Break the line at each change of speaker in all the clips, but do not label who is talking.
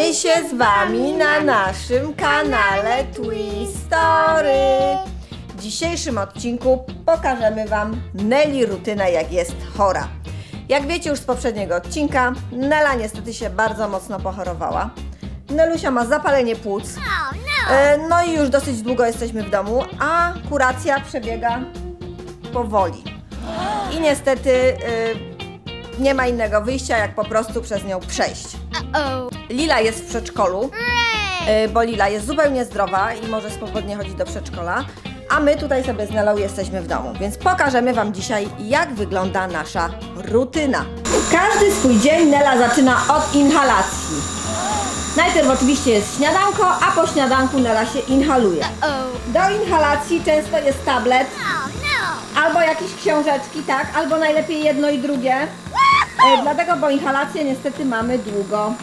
Witamy się z Wami na naszym kanale Twistory. W dzisiejszym odcinku pokażemy Wam Nelly rutynę jak jest chora. Jak wiecie już z poprzedniego odcinka, Nela niestety się bardzo mocno pochorowała. Nelusia ma zapalenie płuc. E, No i już dosyć długo jesteśmy w domu, a kuracja przebiega powoli. I niestety y, nie ma innego wyjścia, jak po prostu przez nią przejść.
Uh-oh.
Lila jest w przedszkolu, y, bo Lila jest zupełnie zdrowa i może swobodnie chodzić do przedszkola, a my tutaj sobie z Nelą jesteśmy w domu, więc pokażemy Wam dzisiaj, jak wygląda nasza rutyna. Każdy swój dzień Nela zaczyna od inhalacji. Najpierw oczywiście jest śniadanko, a po śniadanku Nela się inhaluje.
Oh.
Do inhalacji często jest tablet,
Oh no!
albo jakieś książeczki, tak, albo najlepiej jedno i drugie. E, dlatego, bo inhalację niestety mamy długo.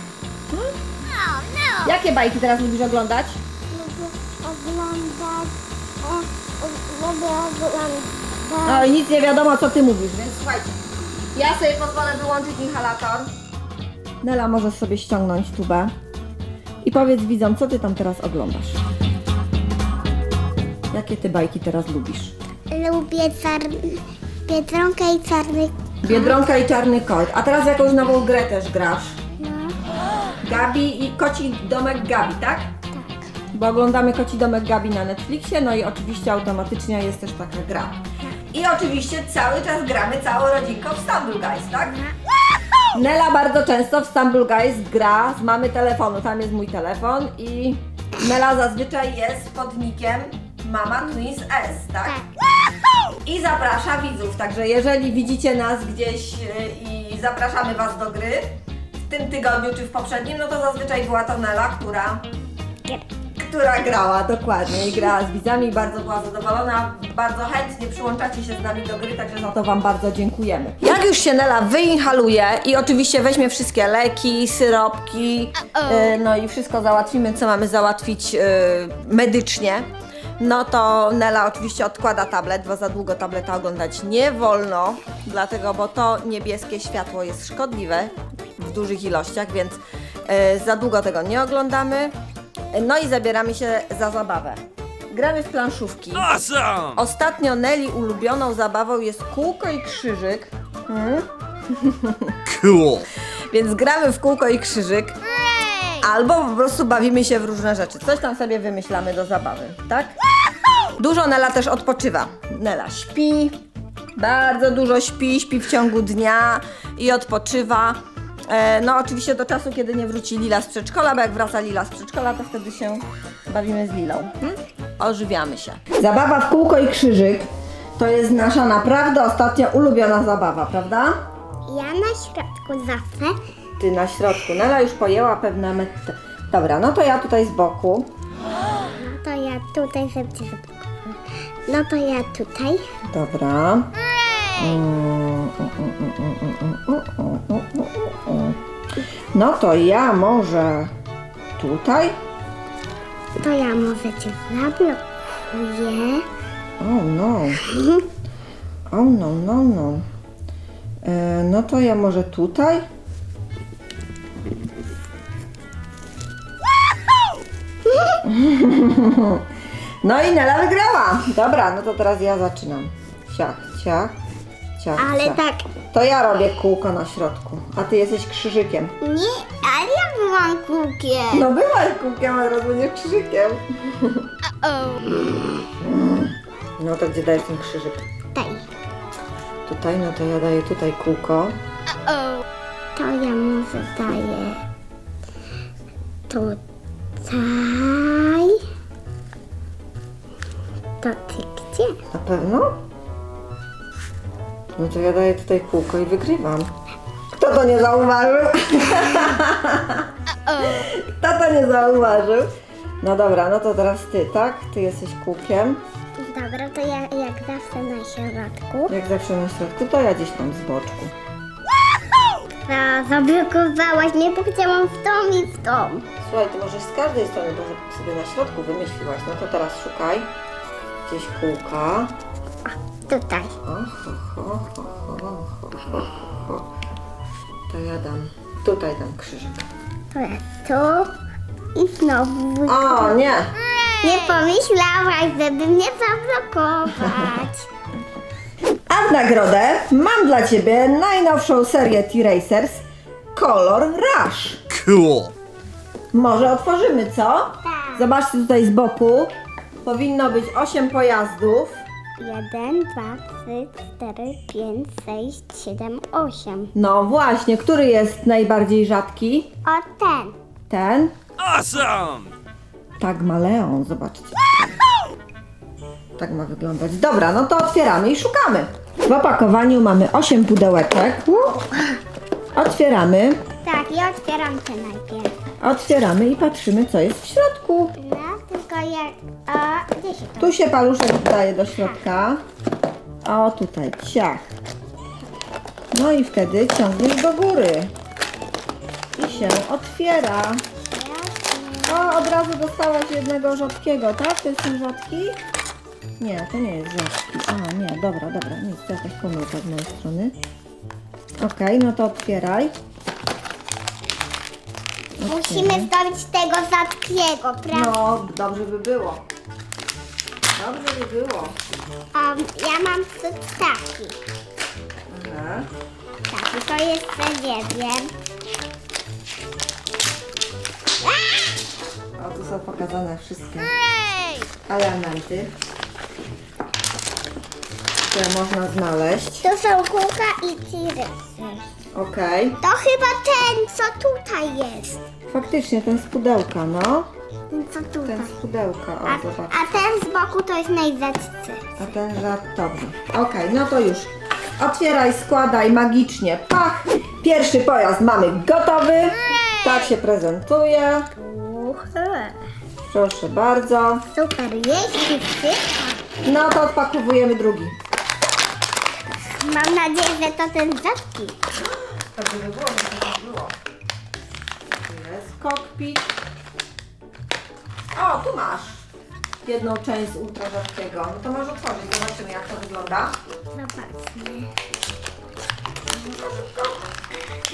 Oh no!
Jakie bajki teraz lubisz oglądać?
oglądać. O, o, lubię oglądać.
No i nic nie wiadomo, co ty mówisz, więc słuchajcie. Ja sobie pozwolę wyłączyć inhalator. Nela, możesz sobie ściągnąć tubę. I powiedz widzom, co ty tam teraz oglądasz. Jakie ty bajki teraz lubisz?
Lubię czar... Biedronkę i czarny.
Biedronka i Czarny Kot. A teraz jakąś nową grę też grasz. Gabi i Koci Domek Gabi, tak?
tak.
Bo oglądamy Koci Domek Gabi na Netflixie, no i oczywiście automatycznie jest też taka gra. I oczywiście cały czas gramy całą rodzinką w Stumble Guys, tak? Nela bardzo często w Stumble Guys gra z mamy telefonu, tam jest mój telefon i Nela zazwyczaj jest pod nickiem Mama Twins S, tak? I zaprasza widzów, także jeżeli widzicie nas gdzieś y, i zapraszamy Was do gry w tym tygodniu czy w poprzednim, no to zazwyczaj była to Nela, która która grała dokładnie i grała z widzami, bardzo była zadowolona, bardzo chętnie przyłączacie się z nami do gry, także za to Wam bardzo dziękujemy. Jak już się Nela wyinhaluje i oczywiście weźmie wszystkie leki, syropki, e, no i wszystko załatwimy, co mamy załatwić e, medycznie, no to Nela oczywiście odkłada tablet, bo za długo tableta oglądać nie wolno, dlatego, bo to niebieskie światło jest szkodliwe dużych ilościach, więc e, za długo tego nie oglądamy. No i zabieramy się za zabawę. Gramy w planszówki.
Awesome!
Ostatnio Nelly ulubioną zabawą jest kółko i krzyżyk. Hmm?
Cool.
Więc gramy w kółko i krzyżyk. Albo po prostu bawimy się w różne rzeczy. Coś tam sobie wymyślamy do zabawy, tak? Dużo Nela też odpoczywa. Nela śpi, bardzo dużo śpi, śpi w ciągu dnia i odpoczywa. E, no oczywiście do czasu, kiedy nie wróci Lila z przedszkola, bo jak wraca Lila z przedszkola, to wtedy się bawimy z Lilą. Hmm? Ożywiamy się. Zabawa w kółko i krzyżyk to jest nasza naprawdę ostatnio ulubiona zabawa, prawda?
Ja na środku zawsze.
Ty na środku. Nela już pojęła pewne metody. Dobra, no to ja tutaj z boku.
No to ja tutaj sobie zobaczę. No to ja tutaj.
Dobra. No to ja może tutaj.
To ja może cię zablokuję.
Oh no. Oh no, no, no. E, no to ja może tutaj. No i Nela wygrała. Dobra, no to teraz ja zaczynam. Ciach, ciach, ciach,
Ale
ciach.
tak.
To ja robię kółko na środku, a ty jesteś krzyżykiem.
Nie, ale ja byłam kółkiem.
No byłaś kółkiem, a rozumiem krzyżykiem.
Oh.
No to gdzie dajesz ten krzyżyk?
Tutaj.
Tutaj, no to ja daję tutaj kółko.
To ja może daję tutaj. To ty gdzie?
Na pewno? No to ja daję tutaj kółko i wygrywam. Kto to nie zauważył? Kto to nie zauważył? No dobra, no to teraz ty, tak? Ty jesteś kółkiem.
Dobra, to ja jak zawsze na środku.
Jak zawsze na środku, to ja gdzieś tam z boczku.
A, zablokowałaś mnie, bo chciałam w tą i w tą.
Słuchaj, ty możesz z każdej strony, bo sobie na środku wymyśliłaś. No to teraz szukaj gdzieś kółka.
Tutaj.
To ja dam, tutaj dam krzyżyk.
To Tu i znowu.
O, nie.
Nie pomyślałaś, żeby mnie zablokować.
A w nagrodę mam dla Ciebie najnowszą serię T-Racers Color Rush.
Cool.
Może otworzymy, co?
Tak.
Zobaczcie tutaj z boku. Powinno być 8 pojazdów.
Jeden, dwa, trzy, cztery, pięć, sześć, siedem, osiem.
No właśnie, który jest najbardziej rzadki?
O ten.
Ten?
Awesome.
Tak ma Leon, zobaczcie. Tak ma wyglądać. Dobra, no to otwieramy i szukamy. W opakowaniu mamy 8 pudełeczek. Otwieramy,
Tak, ja otwieram ten najpierw.
otwieramy i patrzymy, co jest w środku.
Tylko jak... O, gdzie się to?
Tu się paluszek wdaje do środka. O, tutaj, ciach. No i wtedy ciągniesz do góry. I się otwiera. O, od razu dostałaś jednego rzadkiego, tak? To jest ten rzadki? Nie, to nie jest rzadki. A, nie, dobra, dobra, nic, to jakaś pomyłka z mojej strony. Okej, no to otwieraj.
Musimy zdobyć tego rzadkiego, prawda?
No, dobrze by było. Dobrze by było.
Um, ja mam trzy ptaki.
Aha.
Tak, i to jeszcze nie wiem.
O, tu są pokazane wszystkie elementy, które można znaleźć.
Tu są kółka i tiry.
Okej.
To chyba ten, co tutaj jest.
Faktycznie, ten z pudełka, no.
Ten, co tutaj.
Ten z pudełka,
A,
o, zobacz.
a ten z boku to jest najwięcej.
A ten żart, dobrze. Okej, no to już. Otwieraj, składaj magicznie. Pach! Pierwszy pojazd mamy gotowy. Tak się prezentuje. Proszę bardzo.
Super, jeśli wszystko.
No to odpakowujemy drugi.
Mam nadzieję, że to ten rzadki.
Tak by było, kokpit. O, tu masz jedną część z ultra rzadkiego. No to możesz otworzyć, zobaczymy jak to wygląda.
Zobaczmy.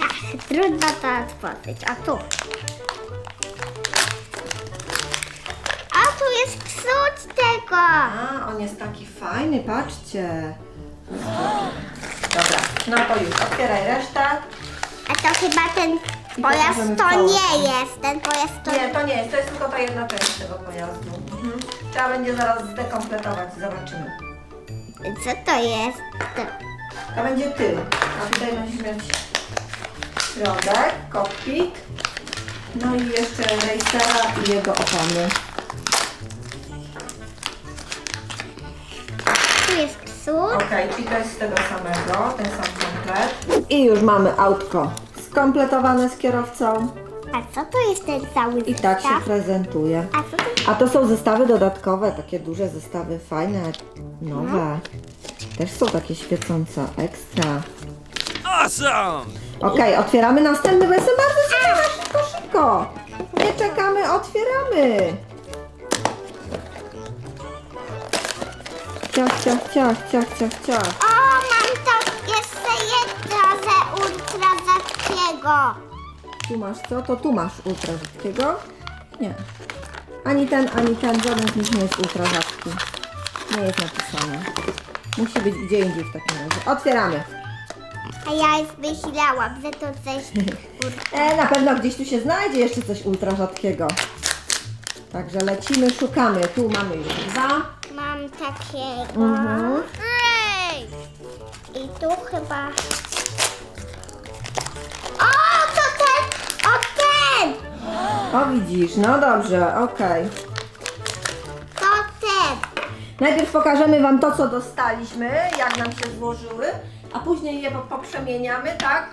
Ach, trudno to otworzyć. A tu. A tu jest psuć tego.
A, on jest taki fajny, patrzcie. Dobra, no to już, otwieraj resztę.
A to chyba ten
I
pojazd to
całość.
nie jest. Ten pojazd to
Nie, to nie jest, to jest tylko ta jedna część tego pojazdu. Mhm. Trzeba będzie zaraz zdekompletować, zobaczymy.
Co to jest? To.
To będzie tył, a tutaj musimy mieć środek, kokpit, no i jeszcze racera i jego opony.
Tu jest psut.
Okej, i to jest z tego samego, ten sam komplet. I już mamy autko skompletowane z kierowcą
A co to jest ten cały
i tak się
zestaw?
prezentuje.
A co to
A to są zestawy dodatkowe, takie duże zestawy, fajne, nowe. Też są takie świecące, ekstra.
Awesome.
Okej, otwieramy następny, bo jestem bardzo ciekawa, szybko, szybko. Nie czekamy, otwieramy. Ciach, ciach, ciach, ciach, ciach, ciach. Tu masz co? To tu masz ultra rzadkiego? Nie. Ani ten, ani ten, żaden z nich nie jest ultra rzadki. Nie jest napisane. Musi być gdzie indziej w takim razie. Otwieramy.
A ja już myślałam, że to coś...
E, na pewno gdzieś tu się znajdzie jeszcze coś ultra rzadkiego. Także lecimy, szukamy. Tu mamy już dwa.
Mam takiego.
Mhm.
I tu chyba... O
widzisz, no dobrze, okej.
To ten.
Najpierw pokażemy Wam to, co dostaliśmy, jak nam się złożyły, a później je po- poprzemieniamy, tak?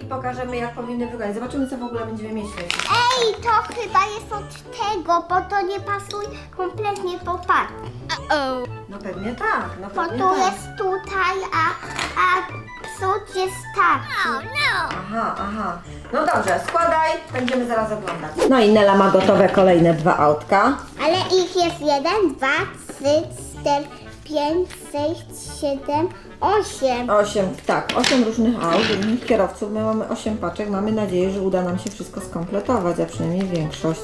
I pokażemy, jak powinny wyglądać. Zobaczymy, co w ogóle będziemy mieć
Ej, to chyba jest od tego, bo to nie pasuje kompletnie po par.
Uh-oh.
No pewnie tak, no
Bo
pewnie
tu
tak.
jest tutaj, a, a psut jest taki.
Oh no!
Aha, aha. No dobrze, składaj, będziemy zaraz oglądać. No i Nela ma gotowe kolejne dwa autka.
Ale ich jest jeden, dwa, trzy, cztery, pięć, sześć, siedem, osiem.
Osiem, tak, osiem różnych aut, różnych kierowców. My mamy osiem paczek. Mamy nadzieję, że uda nam się wszystko skompletować, a przynajmniej większość.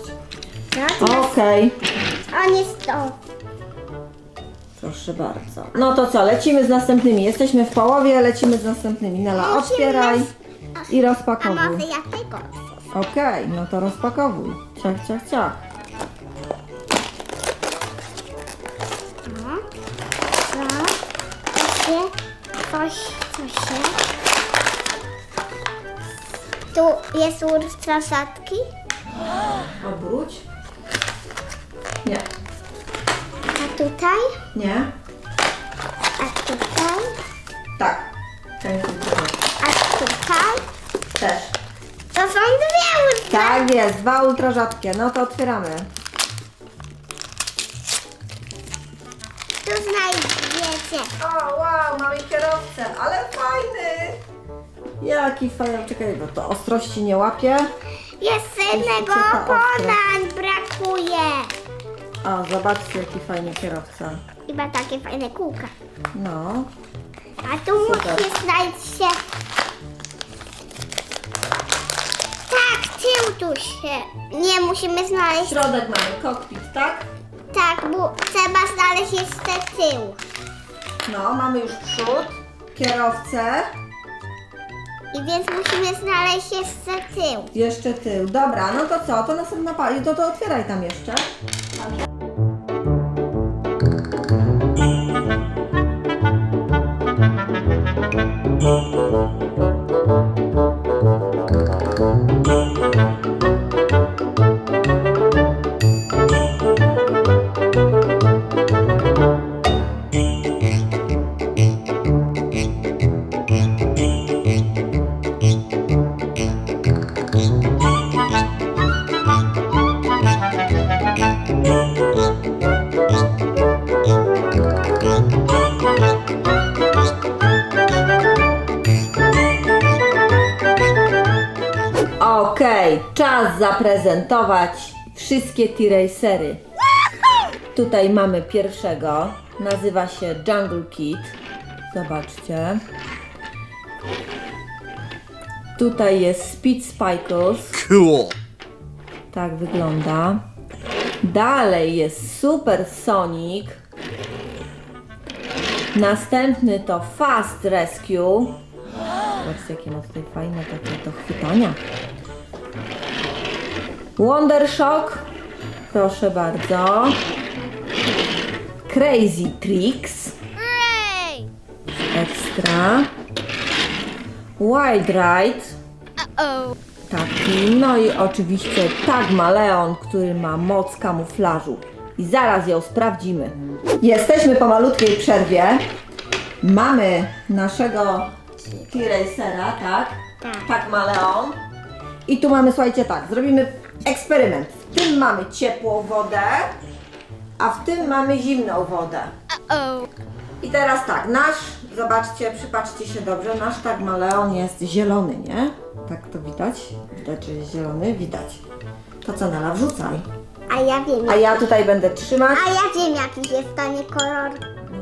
Tak?
Okej,
On jest to.
Proszę bardzo. No to co, lecimy z następnymi. Jesteśmy w połowie, lecimy z następnymi. Nela, otwieraj i
A
rozpakowuj.
może ja tego?
Okej, no to rozpakowuj. Ciach, ciach, ciach.
No. Co? Gdzie? Coś, coś się. Tu jest ultraszatki.
Obróć. Nie.
Tutaj?
Nie?
A tutaj?
Tak. Ten.
A tutaj?
Też.
To są dwie ultra.
Tak jest, dwa ultra rzadkie. No to otwieramy.
Tu znajdziecie.
O, wow, mamy kierowcę, ale fajny. Jaki fajny, czekaj, bo to ostrości nie łapie.
Jest jednego
ostra.
brakuje.
O, zobaczcie, jaki fajny kierowca.
Chyba takie fajne kółka.
No,
A tu
Super.
musi znaleźć się... Tak, tył tu się... Nie, musimy znaleźć...
środek mamy, kokpit, tak?
Tak, bo trzeba znaleźć jeszcze tył.
No, mamy już przód, kierowcę,
I więc musimy znaleźć jeszcze tył.
jeszcze tył. Dobra, no to co, to następna pani, to, to otwieraj tam jeszcze. Zaprezentować wszystkie T-Racery. Tutaj mamy pierwszego, nazywa się Jungle Kid. Zobaczcie. Tutaj jest Speed Spikles.
Cool.
Tak wygląda. Dalej jest Super Sonic. Następny to Fast Rescue. Zobaczcie, jakie ma tutaj fajne takie do chwytania. Wonder Shock. Proszę bardzo. Crazy Tricks. Ekstra. Wild Ride. Taki, no i oczywiście Tagmaleon, który ma moc kamuflażu. I zaraz ją sprawdzimy. Jesteśmy po malutkiej przerwie. Mamy naszego T-Racera, tak?
Tak.
Tagmaleon. I tu mamy, słuchajcie, tak, zrobimy eksperyment. W tym mamy ciepłą wodę, a w tym mamy zimną wodę.
Uh-oh.
I teraz tak, nasz, zobaczcie, przypatrzcie się dobrze, nasz Tagmaleon jest zielony, nie? Tak to widać? Widać, że jest zielony? Widać. To co, Nela, wrzucaj.
A ja wiem,
A ja tutaj będę trzymać.
a ja wiem jaki jest to nie kolor.
No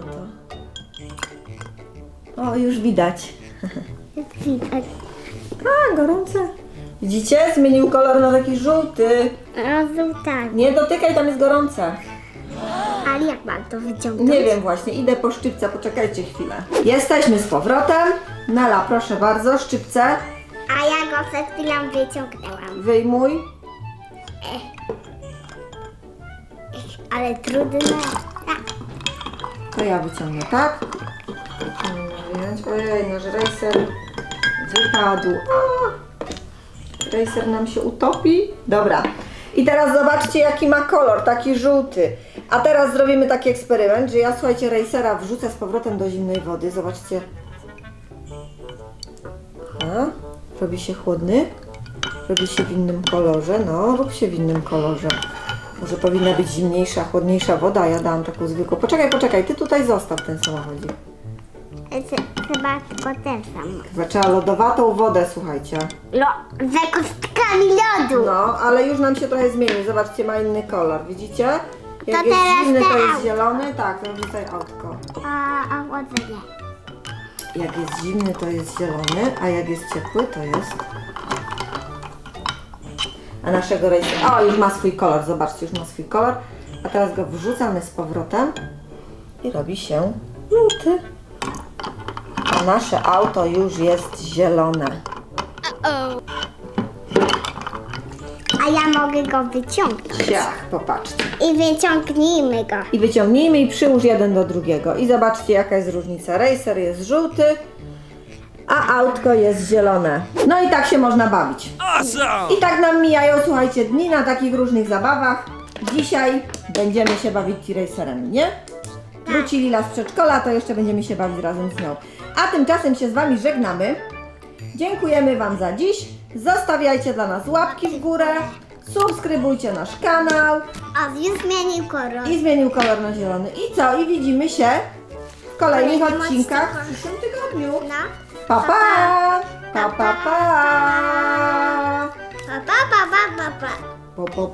to... O, już widać.
Widać.
A, gorące. Widzicie? Zmienił kolor na taki żółty.
Rezultat.
Nie dotykaj, tam jest gorące.
Ale jak mam to wyciągnąć?
Nie wiem właśnie, idę po szczypce, poczekajcie chwilę. Jesteśmy z powrotem. Nela, proszę bardzo, szczypce.
A ja go przed chwilą wyciągnęłam.
Wyjmuj.
Ale trudne. Tak.
To ja wyciągnę, tak? Ojej, nasz racer wypadł. A! Racer nam się utopi. Dobra. I teraz zobaczcie, jaki ma kolor, taki żółty. A teraz zrobimy taki eksperyment, że ja, słuchajcie, racera wrzucę z powrotem do zimnej wody. Zobaczcie. Aha. Robi się chłodny. Robi się w innym kolorze. No, rób się w innym kolorze. Może powinna być zimniejsza, chłodniejsza woda, ja dałam taką zwykłą. Poczekaj, poczekaj, ty tutaj zostaw ten samochodzik.
Chyba tylko ten sam.
Chyba trzeba lodowatą wodę, słuchajcie.
Lo, ze kostkami lodu.
No, ale już nam się trochę zmienił. Zobaczcie, ma inny kolor, widzicie? Jak
To
jest
teraz
zimny,
te
to jest zielony. Tak, to wrzucaj autko.
A, a ładnie.
Jak jest zimny, to jest zielony, a jak jest ciepły, to jest... A naszego rejsu... O, już ma swój kolor, zobaczcie, już ma swój kolor. A teraz go wrzucamy z powrotem i robi się żółty. A nasze auto już jest zielone.
A ja mogę go wyciągnąć.
Ciach, popatrzcie.
I wyciągnijmy go.
I wyciągnijmy i przyłóż jeden do drugiego. I zobaczcie jaka jest różnica. Racer jest żółty, a autko jest zielone. No i tak się można bawić.
Awesome!
I tak nam mijają, słuchajcie, dni na takich różnych zabawach. Dzisiaj będziemy się bawić T-Racerem, nie? Wróci Lila z przedszkola, to jeszcze będziemy się bawić razem z nią. A tymczasem się z Wami żegnamy. Dziękujemy Wam za dziś. Zostawiajcie dla nas łapki w górę. Subskrybujcie nasz kanał.
Już zmienił kolor.
I zmienił kolor na zielony. I co? I widzimy się w kolejnych
Kolejnym
odcinkach w przyszłym tygodniu.
No.
Pa pa! Pa pa pa!
Pa, pa, pa, pa, pa, pa.
Po, po, po,